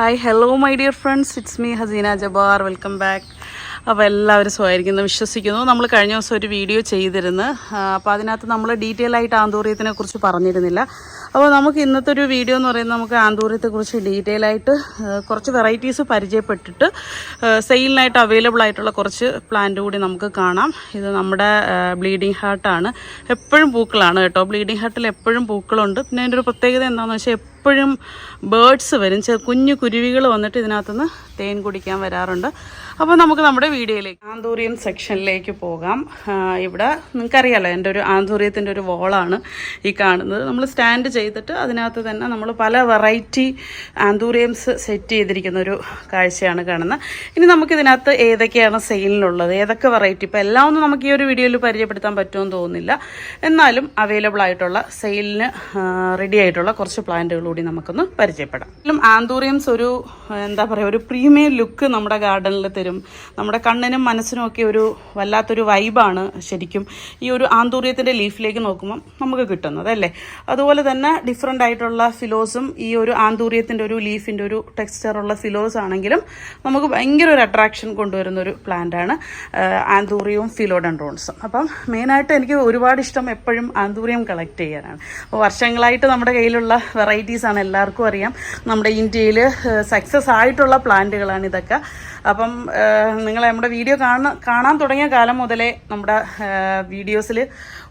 Hi hello my dear friends it's me Haseena Jabbar welcome back അപ്പോൾ എല്ലാവരും സുഖമായിരിക്കുന്നു വിശ്വസിക്കുന്നു. നമ്മൾ കഴിഞ്ഞ ദിവസം ഒരു വീഡിയോ ചെയ്തിരുന്നു. അപ്പോൾ അതിനകത്ത് നമ്മൾ ഡീറ്റെയിൽ ആയിട്ട് ആന്തൂറിയത്തിനെ കുറിച്ച് പറഞ്ഞിരുന്നില്ല. അപ്പോൾ നമുക്ക് ഇന്നത്തെ ഒരു വീഡിയോ എന്ന് പറയുന്നത് നമുക്ക് ആന്തൂറിയത്തെക്കുറിച്ച് ഡീറ്റെയിൽ ആയിട്ട് കുറച്ച് വെറൈറ്റീസ് പരിചയപ്പെട്ടിട്ട് സെയിലിനായിട്ട് അവൈലബിൾ ആയിട്ടുള്ള കുറച്ച് പ്ലാന്റ് കൂടി നമുക്ക് കാണാം. ഇത് നമ്മുടെ ബ്ലീഡിങ് ഹാർട്ടാണ് എപ്പോഴും പൂക്കളാണ് കേട്ടോ. ബ്ലീഡിങ് ഹാർട്ടിൽ എപ്പോഴും പൂക്കളുണ്ട്. പിന്നെ അതിന്റെ ഒരു പ്രത്യേകത എന്താണെന്ന് വെച്ചാൽ എപ്പോഴും ബേഡ്സ് വരും. കുഞ്ഞു കുരുവികൾ വന്നിട്ട് ഇതിനകത്തുനിന്ന് തേൻ കുടിക്കാൻ വരാറുണ്ട്. അപ്പോൾ നമുക്ക് നമ്മുടെ വീഡിയോയിലേക്ക് ആന്തൂറിയം സെക്ഷനിലേക്ക് പോകാം. ഇവിടെ നിങ്ങൾക്കറിയാലോ എന്റെ ഒരു ആന്തൂറിയത്തിന്റെ ഒരു വോളാണ് ഈ കാണുന്നത്. നമ്മൾ സ്റ്റാൻഡ് ചെയ്തിട്ട് അതിനകത്ത് തന്നെ നമ്മൾ പല വെറൈറ്റി ആന്തൂറിയംസ് സെറ്റ് ചെയ്തിരിക്കുന്ന ഒരു കാഴ്ചയാണ് കാണുന്നത്. ഇനി നമുക്കിതിനകത്ത് ഏതൊക്കെയാണ് സെയിലിനുള്ളത് ഏതൊക്കെ വെറൈറ്റി ഇപ്പോൾ എല്ലാം ഒന്നും നമുക്ക് ഈ ഒരു വീഡിയോയിൽ പരിചയപ്പെടുത്താൻ പറ്റുമെന്ന് തോന്നുന്നില്ല. എന്നാലും അവൈലബിൾ ആയിട്ടുള്ള സെയിലിന് റെഡി ആയിട്ടുള്ള കുറച്ച് പ്ലാന്റുകൾ കൂടി നമുക്കൊന്ന് പരിചയപ്പെടാം. ആന്തൂറിയംസ് ഒരു എന്താ പറയുക ഒരു പ്രീമിയം ലുക്ക് നമ്മുടെ ഗാർഡനിൽ തരും. നമ്മുടെ കണ്ണിനും മനസ്സിനും ഒക്കെ ഒരു വല്ലാത്തൊരു വൈബാണ് ശരിക്കും ഈ ഒരു ആന്തൂറിയത്തിന്റെ ലീഫിലേക്ക് നോക്കുമ്പം നമുക്ക് കിട്ടുന്നത് അല്ലേ? അതുപോലെ തന്നെ ഡിഫറെന്റ് ആയിട്ടുള്ള ഫിലോസും ഈ ഒരു ആന്തൂര്യത്തിന്റെ ഒരു ലീഫിന്റെ ഒരു ടെക്സ്ചറുള്ള ഫിലോസ് ആണെങ്കിലും നമുക്ക് ഭയങ്കര ഒരു അട്രാക്ഷൻ കൊണ്ടുവരുന്ന ഒരു പ്ലാന്റാണ് ആന്തൂറിയവും ഫിലോഡൻഡ്രോൺസും അപ്പം മെയിനായിട്ട് എനിക്ക് ഒരുപാട് ഇഷ്ടം എപ്പോഴും ആന്തൂറിയം കളക്ട് ചെയ്യാനാണ്. അപ്പോൾ വർഷങ്ങളായിട്ട് നമ്മുടെ കയ്യിലുള്ള വെറൈറ്റീസാണ് എല്ലാവർക്കും അറിയാം. നമ്മുടെ ഇന്ത്യയിൽ സക്സസ് ആയിട്ടുള്ള പ്ലാന്റുകളാണ് ഇതൊക്കെ. അപ്പം നിങ്ങൾ നമ്മുടെ വീഡിയോ കാണാൻ കാണാൻ തുടങ്ങിയ കാലം മുതലേ നമ്മുടെ വീഡിയോസിൽ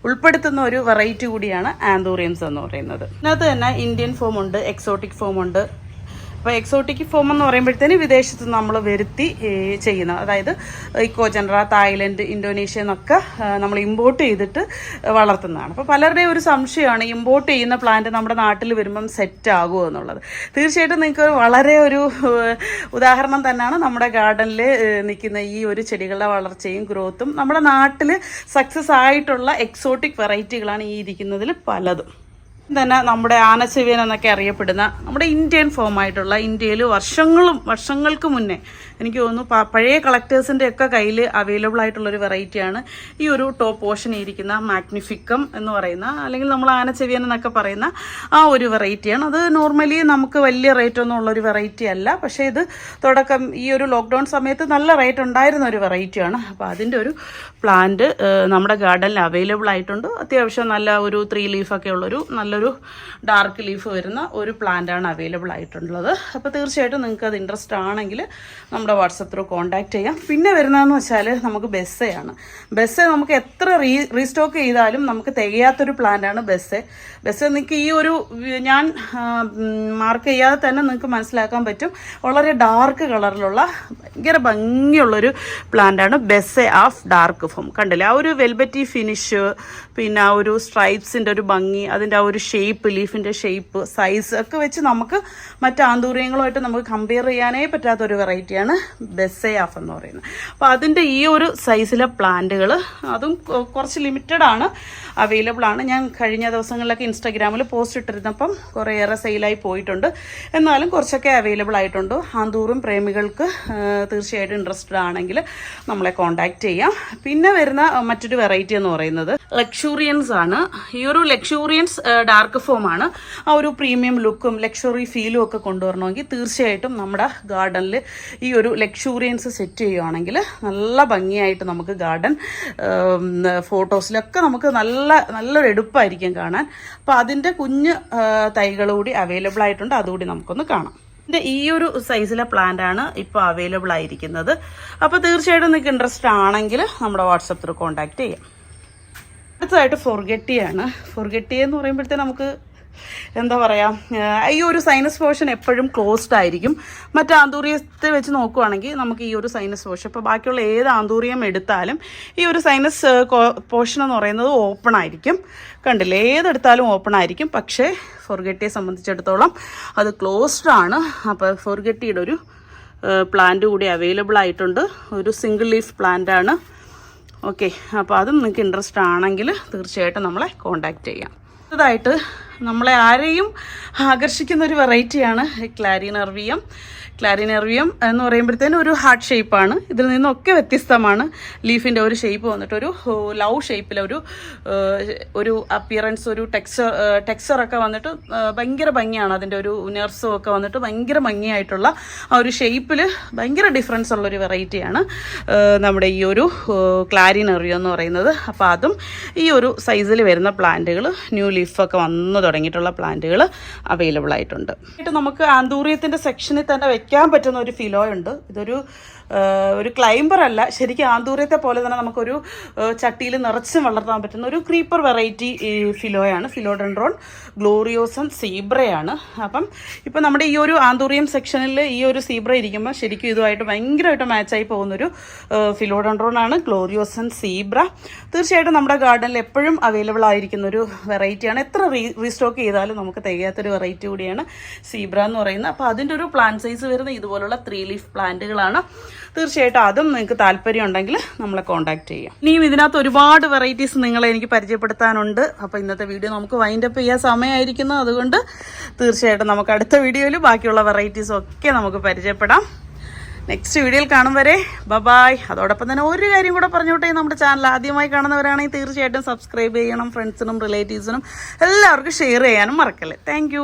ഉൾപ്പെടുത്തുന്ന ഒരു വെറൈറ്റി കൂടിയാണ് ആന്തോറിയംസ് എന്ന് പറയുന്നത്. ഇതിനകത്ത് തന്നെ ഇന്ത്യൻ ഫോമുണ്ട് എക്സോട്ടിക് ഫോമുണ്ട് അപ്പോൾ എക്സോട്ടിക് ഫോം എന്ന് പറയുമ്പോഴത്തേന് വിദേശത്ത് നമ്മൾ വരുത്തി ചെയ്യുന്ന അതായത് ഇക്കോജൻറ തായ്ലൻഡ് ഇന്തോനേഷ്യ എന്നൊക്കെ നമ്മൾ ഇമ്പോർട്ട് ചെയ്തിട്ട് വളർത്തുന്നതാണ്. അപ്പോൾ പലരുടെയും ഒരു സംശയമാണ് ഇമ്പോർട്ട് ചെയ്യുന്ന പ്ലാന്റ് നമ്മുടെ നാട്ടിൽ വരുമ്പം സെറ്റ് ആകുമോ എന്നുള്ളത്. തീർച്ചയായിട്ടും നിങ്ങൾക്ക് വളരെ ഒരു ഉദാഹരണം തന്നെയാണ് നമ്മുടെ ഗാർഡനിൽ നിൽക്കുന്ന ഈ ഒരു ചെടികളുടെ വളർച്ചയും ഗ്രോത്തും നമ്മുടെ നാട്ടിൽ സക്സസ് ആയിട്ടുള്ള എക്സോട്ടിക് വെറൈറ്റികളാണ് ഈ ഇരിക്കുന്നതിൽ പലതും. തന്നെ നമ്മുടെ ആനച്ചെവിയൻ എന്നൊക്കെ അറിയപ്പെടുന്ന നമ്മുടെ ഇന്ത്യൻ ഫോം ആയിട്ടുള്ള ഇന്ത്യയിൽ വർഷങ്ങളും വർഷങ്ങൾക്ക് മുന്നേ എനിക്ക് തോന്നുന്നു പഴയ കളക്ടേഴ്സിന്റെ ഒക്കെ കയ്യിൽ അവൈലബിൾ ആയിട്ടുള്ള ഒരു വെറൈറ്റിയാണ് ഈ ഒരു ടോപ്പ് പോർഷൻ ഇരിക്കുന്ന മാഗ്നിഫിക്കം എന്ന് പറയുന്ന അല്ലെങ്കിൽ നമ്മൾ ആനച്ചെവിയൻ എന്നൊക്കെ പറയുന്ന ആ ഒരു വെറൈറ്റിയാണ് അത് നോർമലി നമുക്ക് വലിയ റേറ്റ് ഒന്നും ഉള്ളൊരു വെറൈറ്റി അല്ല. പക്ഷേ ഇത് തുടക്കം ഈ ഒരു ലോക്ക്ഡൗൺ സമയത്ത് നല്ല റേറ്റ് ഉണ്ടായിരുന്ന ഒരു വെറൈറ്റിയാണ് അപ്പോൾ അതിന്റെ ഒരു പ്ലാന്റ് നമ്മുടെ ഗാർഡനിൽ അവൈലബിൾ ആയിട്ടുണ്ട്. അത്യാവശ്യം നല്ല ഒരു ത്രീ ലീഫൊക്കെ ഉള്ളൊരു നല്ലൊരു ഡാർക്ക് ലീഫ് വരുന്ന ഒരു പ്ലാന്റാണ് അവൈലബിൾ ആയിട്ടുള്ളത്. അപ്പോൾ തീർച്ചയായിട്ടും നിങ്ങൾക്ക് അത് ഇൻട്രസ്റ്റ് ആണെങ്കിൽ നമ്മുടെ വാട്സപ്പ് ത്രൂ കോൺടാക്ട് ചെയ്യാം. പിന്നെ വരുന്നതെന്ന് വെച്ചാൽ നമുക്ക് ബെസ്സയാണ് ബെസ്സ നമുക്ക് എത്ര റീ റീസ്റ്റോക്ക് ചെയ്താലും നമുക്ക് തികയാത്തൊരു പ്ലാന്റാണ് ബെസ്സെ. ബെസ്സ നിങ്ങൾക്ക് ഈ ഒരു ഞാൻ മാർക്ക് ചെയ്യാതെ തന്നെ നിങ്ങൾക്ക് മനസ്സിലാക്കാൻ പറ്റും. വളരെ ഡാർക്ക് കളറിലുള്ള ഭയങ്കര ഭംഗിയുള്ളൊരു പ്ലാന്റാണ് ബെസ്സെ ഓഫ് ഡാർക്ക് ഫോം കണ്ടില്ലേ? ആ ഒരു വെൽബറ്റി ഫിനിഷ് പിന്നെ ആ ഒരു സ്ട്രൈപ്സിന്റെ ഒരു ഭംഗി അതിന്റെ ആ ഒരു ഷേപ്പ് ലീഫിന്റെ ഷേപ്പ് സൈസ് ഒക്കെ വെച്ച് നമുക്ക് മറ്റ് ആന്തൂര്യങ്ങളുമായിട്ട് നമുക്ക് കമ്പയർ ചെയ്യാനേ പറ്റാത്ത ഒരു വെറൈറ്റിയാണ് ബെസ്സെ ആഫ് എന്ന് പറയുന്നത്. അപ്പോൾ അതിന്റെ ഈ ഒരു സൈസിലെ പ്ലാന്റുകൾ അതും കുറച്ച് ലിമിറ്റഡ് ആണ് അവൈലബിൾ ആണ്. ഞാൻ കഴിഞ്ഞ ദിവസങ്ങളിലൊക്കെ ഇൻസ്റ്റാഗ്രാമിൽ പോസ്റ്റ് ഇട്ടിരുന്നപ്പം കുറേയേറെ സെയിലായി പോയിട്ടുണ്ട്. എന്നാലും കുറച്ചൊക്കെ അവൈലബിൾ ആയിട്ടുണ്ട്. ആന്തൂറും പ്രേമികൾക്ക് തീർച്ചയായിട്ടും ഇൻട്രസ്റ്റഡ് ആണെങ്കിൽ നമ്മളെ കോൺടാക്റ്റ് ചെയ്യാം. പിന്നെ വരുന്ന മറ്റൊരു വെറൈറ്റി എന്ന് പറയുന്നത് ലക്ഷൂറിയൻസ് ആണ്. ഈ ഒരു ലക്ഷൂറിയൻസ് ഡാർക്ക് ഫോം ആണ്. ആ ഒരു പ്രീമിയം ലുക്കും ലക്ഷറി ഫീലും ഒക്കെ കൊണ്ടുവരണമെങ്കിൽ തീർച്ചയായിട്ടും നമ്മുടെ ഗാർഡനിൽ ഈ ഒരു ലക്ഷൂറിയൻസ് സെറ്റ് ചെയ്യുവാണെങ്കിൽ നല്ല ഭംഗിയായിട്ട് നമുക്ക് ഗാർഡൻ ഫോട്ടോസിലൊക്കെ നമുക്ക് നല്ല നല്ലൊരു എടുപ്പായിരിക്കും കാണാൻ. അപ്പോൾ അതിന്റെ കുഞ്ഞ് തൈകൾ കൂടി അവൈലബിൾ ആയിട്ടുണ്ട്. അതുകൂടി നമുക്കൊന്ന് കാണാം. ഇതിന്റെ ഈ ഒരു സൈസിലെ പ്ലാന്റ് ആണ് ഇപ്പോൾ അവൈലബിൾ ആയിരിക്കുന്നത്. അപ്പോൾ തീർച്ചയായിട്ടും നിങ്ങൾക്ക് ഇൻട്രസ്റ്റ് ആണെങ്കിൽ നമ്മുടെ വാട്സപ്പ് ത്രൂ കോൺടാക്ട് ചെയ്യാം. അടുത്തതായിട്ട് ഫൊർഗെട്ടിയാണ് ഫൊർഗെട്ടി എന്ന് പറയുമ്പോഴത്തേ നമുക്ക് എന്താ പറയുക ഈ ഒരു സൈനസ് പോർഷൻ എപ്പോഴും ക്ലോസ്ഡ് ആയിരിക്കും. മറ്റ് ആന്തൂറിയത്തെ വെച്ച് നോക്കുവാണെങ്കിൽ നമുക്ക് ഈ ഒരു സൈനസ് പോർഷൻ ഇപ്പോൾ ബാക്കിയുള്ള ഏത് ആന്തൂറിയം എടുത്താലും ഈ ഒരു സൈനസ് പോർഷൻ എന്ന് പറയുന്നത് ഓപ്പൺ ആയിരിക്കും. കണ്ടില്ലേ ഏതെടുത്താലും ഓപ്പൺ ആയിരിക്കും. പക്ഷേ ഫൊർഗെട്ടിയെ സംബന്ധിച്ചിടത്തോളം അത് ക്ലോസ്ഡ് ആണ്. അപ്പോൾ ഫൊർഗെട്ടിയുടെ ഒരു പ്ലാന്റ് കൂടി അവൈലബിൾ ആയിട്ടുണ്ട്. ഒരു സിംഗിൾ ലീഫ് പ്ലാന്റ് ആണ്. ഓക്കെ അപ്പോൾ അതും നിങ്ങൾക്ക് ഇൻട്രസ്റ്റ് ആണെങ്കിൽ തീർച്ചയായിട്ടും നമ്മളെ കോൺടാക്റ്റ് ചെയ്യാം. അടുത്തതായിട്ട് നമ്മളെ ആരെയും ആകർഷിക്കുന്ന ഒരു വെറൈറ്റിയാണ് ക്ലാരിനർവിയം ക്ലാരിനർവിയം എന്ന് പറയുമ്പോഴത്തേനും ഒരു ഹാർട്ട് ഷേപ്പാണ്. ഇതിൽ നിന്നൊക്കെ വ്യത്യസ്തമാണ്. ലീഫിന്റെ ഒരു ഷേപ്പ് വന്നിട്ട് ഒരു ലവ് ഷേപ്പിലെ ഒരു ഒരു അപ്പിയറൻസ് ഒരു ടെക്സ്ചർ ടെക്സ്ചറൊക്കെ വന്നിട്ട് ഭയങ്കര ഭംഗിയാണ്. അതിന്റെ ഒരു നെർസും ഒക്കെ വന്നിട്ട് ഭയങ്കര ഭംഗിയായിട്ടുള്ള ആ ഒരു ഷേപ്പിൽ ഭയങ്കര ഡിഫറൻസ് ഉള്ളൊരു വെറൈറ്റിയാണ് നമ്മുടെ ഈ ഒരു ക്ലാരിനറിയോ എന്ന് പറയുന്നത്. അപ്പോൾ അതും ഈ ഒരു സൈസിൽ വരുന്ന പ്ലാന്റുകൾ ന്യൂ ലീഫൊക്കെ വന്നു തുടങ്ങിയിട്ടുള്ള പ്ലാന്റുകൾ അവൈലബിൾ ആയിട്ടുണ്ട്. ആയിട്ട് നമുക്ക് ആന്തൂറിയത്തിന്റെ സെക്ഷനിൽ തന്നെ വെക്കാൻ പറ്റുന്ന ഒരു ഫിലോ ഉണ്ട്. ഇതൊരു ഒരു ക്ലൈംബർ അല്ല. ശരിക്കും ആന്തൂരത്തെ പോലെ തന്നെ നമുക്കൊരു ചട്ടിയിൽ നിറച്ചും വളർത്താൻ പറ്റുന്ന ഒരു ക്രീപ്പർ വെറൈറ്റി ഫിലോയാണ് ഫിലോഡൻഡ്രോൺ ഗ്ലോറിയോസൺ സീബ്രയാണ്. അപ്പം ഇപ്പം നമ്മുടെ ഈ ഒരു ആന്തൂറിയം സെക്ഷനിൽ ഈ ഒരു സീബ്ര ഇരിക്കുമ്പോൾ ശരിക്കും ഇതുമായിട്ട് ഭയങ്കരമായിട്ട് മാച്ചായി പോകുന്നൊരു ഫിലോഡൻഡ്രോൺ ആണ് ഗ്ലോറിയോസൺ സീബ്ര. തീർച്ചയായിട്ടും നമ്മുടെ ഗാർഡനിൽ എപ്പോഴും അവൈലബിൾ ആയിരിക്കുന്ന ഒരു വെറൈറ്റിയാണ്. എത്ര റീ റീസ്റ്റോക്ക് ചെയ്താലും നമുക്ക് തികയാത്തൊരു വെറൈറ്റി കൂടിയാണ് സീബ്ര എന്ന് പറയുന്നത്. അപ്പോൾ അതിന്റെ ഒരു പ്ലാന്റ് സൈസ് വരുന്ന ഇതുപോലുള്ള ത്രീ ലീഫ് പ്ലാന്റുകളാണ്. തീർച്ചയായിട്ടും അതും നിങ്ങൾക്ക് താല്പര്യം ഉണ്ടെങ്കിൽ നമ്മളെ കോൺടാക്ട് ചെയ്യാം. ഇനിയും ഇതിനകത്ത് ഒരുപാട് വെറൈറ്റീസ് നിങ്ങളെ എനിക്ക് പരിചയപ്പെടുത്താനുണ്ട്. അപ്പോൾ ഇന്നത്തെ വീഡിയോ നമുക്ക് വൈൻഡ് വൈൻഡപ്പ് ചെയ്യാൻ സമയമായിരിക്കുന്നു. അതുകൊണ്ട് തീർച്ചയായിട്ടും നമുക്ക് അടുത്ത വീഡിയോയിൽ ബാക്കിയുള്ള വെറൈറ്റീസ് ഒക്കെ നമുക്ക് പരിചയപ്പെടാം. നെക്സ്റ്റ് വീഡിയോയിൽ കാണും വരെ. ബബായ് അതോടൊപ്പം തന്നെ ഒരു കാര്യം കൂടെ പറഞ്ഞോട്ടെ നമ്മുടെ ചാനൽ ആദ്യമായി കാണുന്നവരാണെങ്കിൽ തീർച്ചയായിട്ടും സബ്സ്ക്രൈബ് ചെയ്യണം. ഫ്രണ്ട്സിനും റിലേറ്റീവ്സിനും എല്ലാവർക്കും ഷെയർ ചെയ്യാനും മറക്കല്ലേ. താങ്ക്